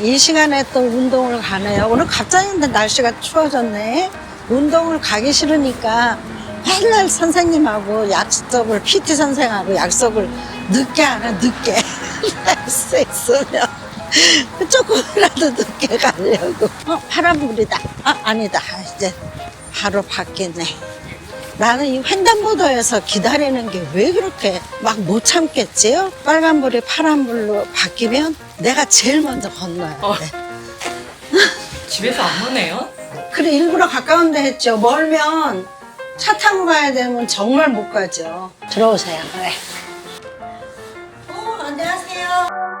이 시간에 또 운동을 가네요. 오늘 갑자기 날씨가 추워졌네. 운동을 가기 싫으니까 맨날 선생님하고 약속을, PT 선생하고 약속을 늦게 하나, 늦게. 할수 있으면. 조금이라도 늦게 가려고. 어, 파란불이다. 아, 아니다. 이제 바로 바뀌네. 나는 이 횡단보도에서 기다리는 게 왜 그렇게 막 못 참겠지요? 빨간불이 파란불로 바뀌면 내가 제일 먼저 건너야 돼. 어. 집에서 안 보네요? 그래 일부러 가까운 데 했죠. 멀면 차 타고 가야 되면 정말 못 가죠. 들어오세요. 네. 어, 안녕하세요.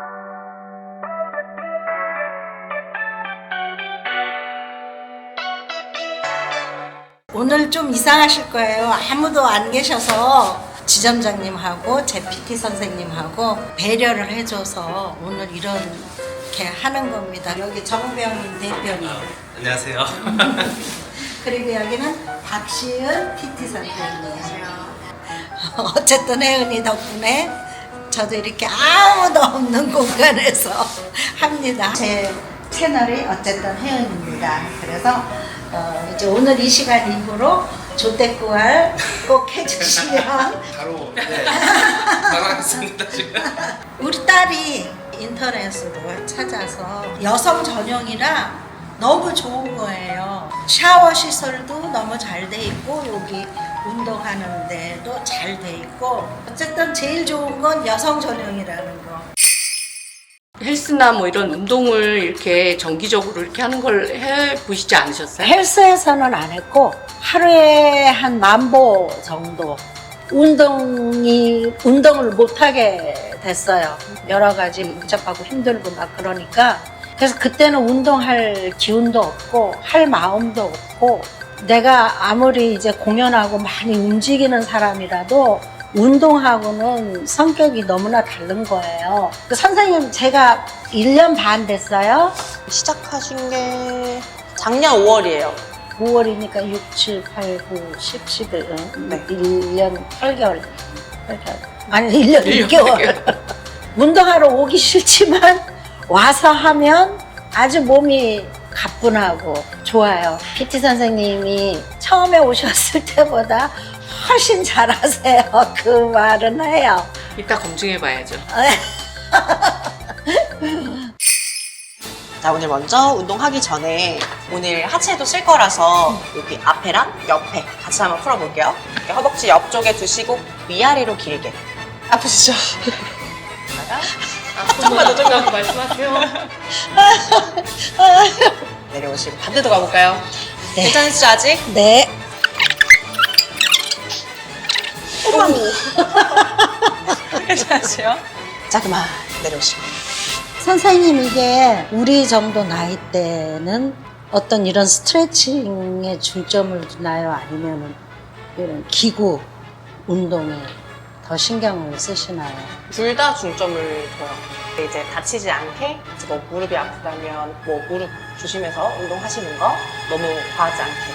오늘 좀 이상하실 거예요. 아무도 안 계셔서 지점장님하고 제 PT 선생님하고 배려를 해줘서 오늘 이렇게 하는 겁니다. 여기 정병인 대표님. 안녕하세요. 그리고 여기는 박시은 PT 선생님. 어쨌든 혜은이 덕분에 저도 이렇게 아무도 없는 공간에서 합니다. 제 채널이 어쨌든 혜은입니다. 그래서 어, 이제 오늘 이 시간 이후로 조대꾸알 꼭 해주시면 바로 네. 바로 하겠습니다 지금. 우리 딸이 인터넷으로 찾아서 여성 전용이라 너무 좋은 거예요. 샤워 시설도 너무 잘 돼 있고 여기 운동하는 데도 잘 돼 있고 어쨌든 제일 좋은 건 여성 전용이라는 거. 헬스나 뭐 이런 운동을 이렇게 정기적으로 이렇게 하는 걸 해 보시지 않으셨어요? 헬스에서는 안 했고 하루에 한 만보 정도 운동이 운동을 못 하게 됐어요. 여러 가지 복잡하고 힘들고 막 그러니까 그래서 그때는 운동할 기운도 없고 할 마음도 없고 내가 아무리 이제 공연하고 많이 움직이는 사람이라도 운동하고는 성격이 너무나 다른 거예요. 그 선생님 제가 1년 반 됐어요. 시작하신 게 작년 5월이에요. 5월이니까 6, 7, 8, 9, 10, 11, 응? 네. 1년 8개월. 8개월. 아니, 1년 일년 6개월. 운동하러 오기 싫지만 와서 하면 아주 몸이 가뿐하고 좋아요. PT 선생님이 처음에 오셨을 때보다 훨씬 잘하세요. 그 말은 해요. 이따 검증해 봐야죠. 자, 오늘 먼저 운동하기 전에 오늘 하체도 쓸 거라서 여기 앞에랑 옆에 같이 한번 풀어볼게요. 이렇게 허벅지 옆쪽에 두시고 위아래로 길게. 아프시죠? 조금만 더 조금 말씀하세요. 내려오시고 반대도 가볼까요? 네. 괜찮으시죠, 아직? 네. 괜찮으세요? 자, 그만 내려오시고. 선생님 이게 우리 정도 나이 때는 어떤 이런 스트레칭에 중점을 두나요? 아니면은 이런 기구 운동에 더 신경을 쓰시나요? 둘 다 중점을 둬요. 이제 다치지 않게 이제 뭐 무릎이 아프다면 뭐 무릎 조심해서 운동하시는 거 너무 과하지 않게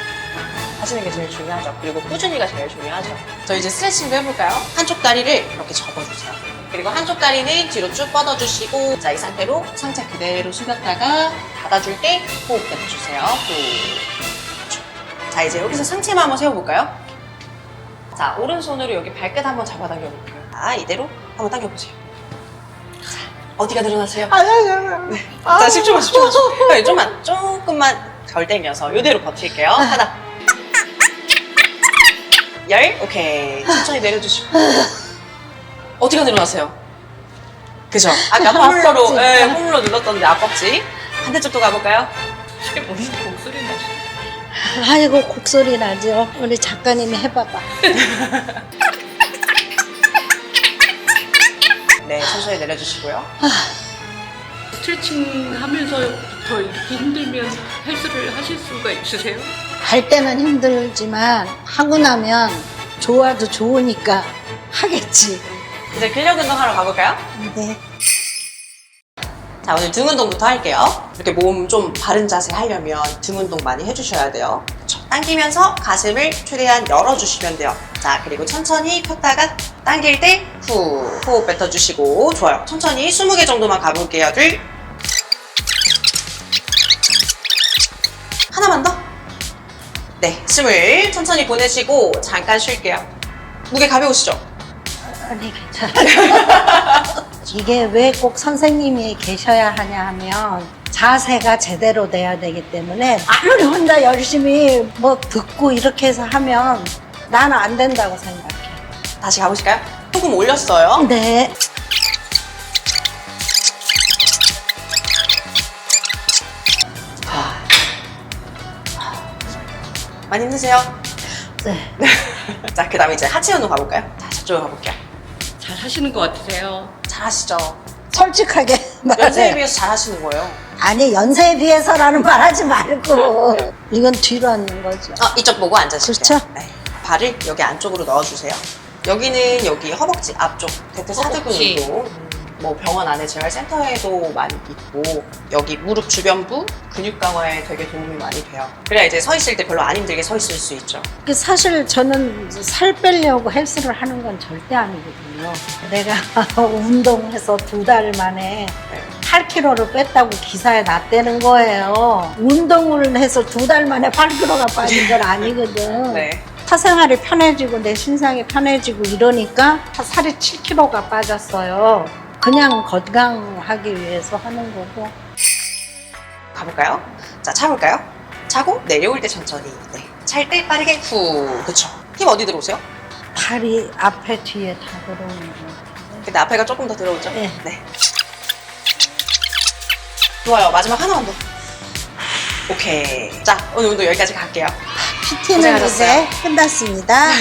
하시는 게 제일 중요하죠. 그리고 꾸준히가 제일 중요하죠. 저 이제 스트레칭도 해볼까요? 한쪽 다리를 이렇게 접어주세요. 그리고 한쪽 다리는 뒤로 쭉 뻗어주시고 자 이 상태로 상체 그대로 숙였다가 닫아줄 때 호흡 해주세요. 후. 자 이제 여기서 상체만 한번 세워볼까요? 자 오른손으로 여기 발끝 한번 잡아 당겨볼게요. 자 이대로 한번 당겨보세요. 자 어디가 늘어나세요? 네. 자 10초만 10초만 10초만 네, 좀만 조금만 덜 당겨서 이대로 버틸게요. 하나 열 오케이 천천히 내려주시고 어디가 늘어나세요? 그죠? 아까 홈으로. 예, 홈으로 눌렀던데 앞벅지 반대쪽도 가볼까요? 이게 무슨 목소리 나시 아이고 곡소리 나죠. 우리 작가님이 해봐봐. 네 천천히 내려주시고요. 스트레칭 하면서부터 이렇게 힘들면 헬스를 하실 수가 있으세요? 할 때는 힘들지만 하고 나면 좋아도 좋으니까 하겠지. 이제 근력 운동하러 가볼까요? 네. 자 오늘 등 운동부터 할게요. 이렇게 몸 좀 바른 자세 하려면 등 운동 많이 해주셔야 돼요. 당기면서 가슴을 최대한 열어주시면 돼요. 자, 그리고 천천히 폈다가 당길 때 후, 호흡 뱉어주시고 좋아요. 천천히 20개 정도만 가볼게요. 둘. 하나만 더. 네, 숨을 천천히 보내시고 잠깐 쉴게요. 무게 가벼우시죠? 아니 괜찮아요. 이게 왜 꼭 선생님이 계셔야 하냐 하면 자세가 제대로 돼야 되기 때문에 아무리 혼자 열심히 뭐 듣고 이렇게 해서 하면 나는 안 된다고 생각해. 다시 가보실까요? 조금 올렸어요. 네. 많이 힘드세요? 네. 자, 그 다음에 이제 하체 운동 가볼까요? 자, 저쪽으로 가볼게요. 잘 하시는 것 같으세요. 잘 하시죠? 솔직하게 연세에 말해. 비해서 잘 하시는 거예요. 아니 연세에 비해서라는 말 하지 말고 이건 뒤로 앉는 거죠. 아, 이쪽 보고 앉으실게요. 그렇죠. 네. 발을 여기 안쪽으로 넣어주세요. 여기는 여기 허벅지 앞쪽 대퇴사두근 허벅지. 운동. 음, 뭐 병원 안에 재활센터에도 많이 있고 여기 무릎 주변부 근육 강화에 되게 도움이 많이 돼요. 그래야 이제 서 있을 때 별로 안 힘들게 서 있을 수 있죠. 그 사실 저는 살 빼려고 헬스를 하는 건 절대 아니거든요. 내가 운동해서 두 달 만에 네. 8kg를 뺐다고 기사에 났다는 거예요. 운동을 해서 두 달 만에 8kg가 빠진 건 아니거든. 네. 사생활이 편해지고 내 신상이 편해지고 이러니까 살이 7kg가 빠졌어요. 그냥 건강하기 위해서 하는 거고. 가볼까요? 자, 차볼까요? 차고 내려올 때 천천히. 네. 찰 때 빠르게 후. 그쵸. 힘 어디 들어오세요? 팔이 앞에 뒤에 다 들어오는 거. 근데 앞에가 조금 더 들어오죠? 네. 좋아요. 마지막 하나만 더. 오케이. 자, 오늘 운동 여기까지 갈게요. PT는 고생하셨어요. 이제 끝났습니다.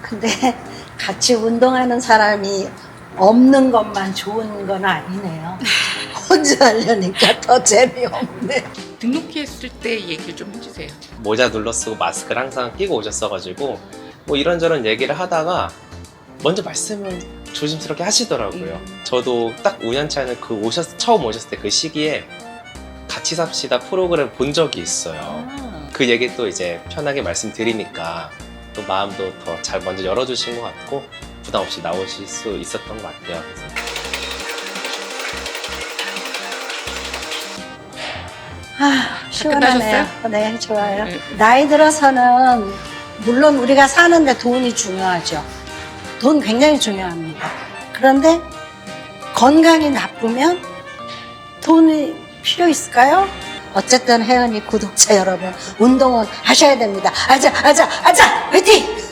근데 같이 운동하는 사람이 없는 것만 좋은 건 아니네요. 혼자 하려니까 더 재미없네. 등록했을 때 얘기를 좀 해주세요. 모자 눌러 쓰고 마스크를 항상 끼고 오셨어가지고 뭐 이런저런 얘기를 하다가 먼저 말씀을 조심스럽게 하시더라고요. 저도 딱 우연치 그 오셨 처음 오셨을 때 그 시기에 같이 삽시다 프로그램 본 적이 있어요. 그 얘기 또 이제 편하게 말씀드리니까 또 마음도 더 잘 먼저 열어주신 것 같고 부담 없이 나오실 수 있었던 것 같아요. 그래서 아, 시원하네요. 끝나셨어요? 네, 좋아요. 네. 나이 들어서는 물론 우리가 사는데 돈이 중요하죠. 돈 굉장히 중요합니다. 그런데 건강이 나쁘면 돈이 필요 있을까요? 어쨌든 혜연이 구독자 여러분 운동은 하셔야 됩니다. 아자 아자 아자 화이팅!